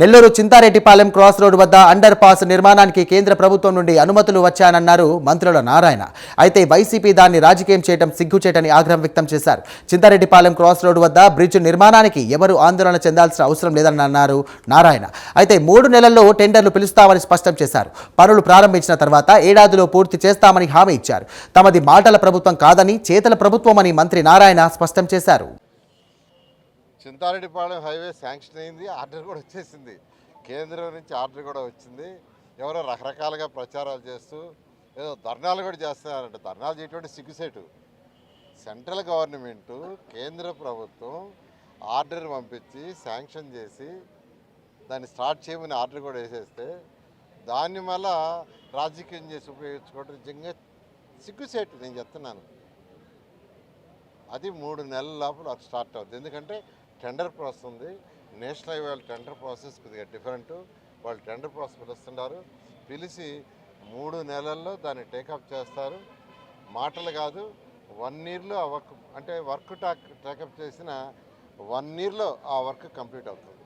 Nellore Chintareddypalem cross road వద్ద underpass నిర్మాణానికి కేంద్ర ప్రభుత్వం నుండి అనుమతులు వచ్చానన్నారు మంత్రుల నారాయణ. అయితే వైసీపీ దాన్ని రాజకీయం చేయడం సిగ్గుచేటని ఆగ్రహం వ్యక్తం చేశారు. చింతారెడ్డిపాలెం క్రాస్ రోడ్ వద్ద బ్రిడ్జ్ నిర్మాణానికి ఎవరు ఆందోళన చెందాల్సిన అవసరం లేదని అన్నారు నారాయణ. అయితే మూడు నెలల్లో టెండర్లు పిలుస్తామని స్పష్టం చేశారు. పనులు ప్రారంభించిన తర్వాత ఏడాదిలో పూర్తి చేస్తామని హామీ ఇచ్చారు. తమది మాటల ప్రభుత్వం కాదని చేతల ప్రభుత్వమని మంత్రి నారాయణ స్పష్టం చేశారు. చింతారెడ్డిపాళెం హైవే శాంక్షన్ అయింది ఆర్డర్ కూడా వచ్చేసింది. కేంద్రం నుంచి ఆర్డర్ కూడా వచ్చింది. ఎవరో రకరకాలుగా ప్రచారాలు చేస్తూ ఏదో ధర్నాలు కూడా చేస్తున్నారంట. ధర్నాలు చేయటువంటి సిగ్గుసేటు సెంట్రల్ గవర్నమెంటు కేంద్ర ప్రభుత్వం ఆర్డర్ పంపించి శాంక్షన్ చేసి దాన్ని స్టార్ట్ చేయమని ఆర్డర్ కూడా వేసేస్తే దాన్ని మళ్ళా రాజకీయం చేసి ఉపయోగించుకోవడం నిజంగా సిగ్గుసేటు నేను చెప్తున్నాను. అది మూడు నెలల లోపల అది స్టార్ట్ అవుతుంది ఎందుకంటే టెండర్ ప్రాసెస్ ఉంది. నేషనల్ హైవే టెండర్ ప్రాసెస్ కొద్దిగా డిఫరెంట్. వాళ్ళు టెండర్ ప్రాసెస్ పిలుస్తున్నారు పిలిచి మూడు నెలల్లో దాన్ని టేకప్ చేస్తారు. మాటలు కాదు వన్ ఇయర్లో ఆ వర్క్ అంటే వర్క్ టాక్ టేకప్ చేసిన వన్ ఇయర్లో ఆ వర్క్ కంప్లీట్ అవుతుంది.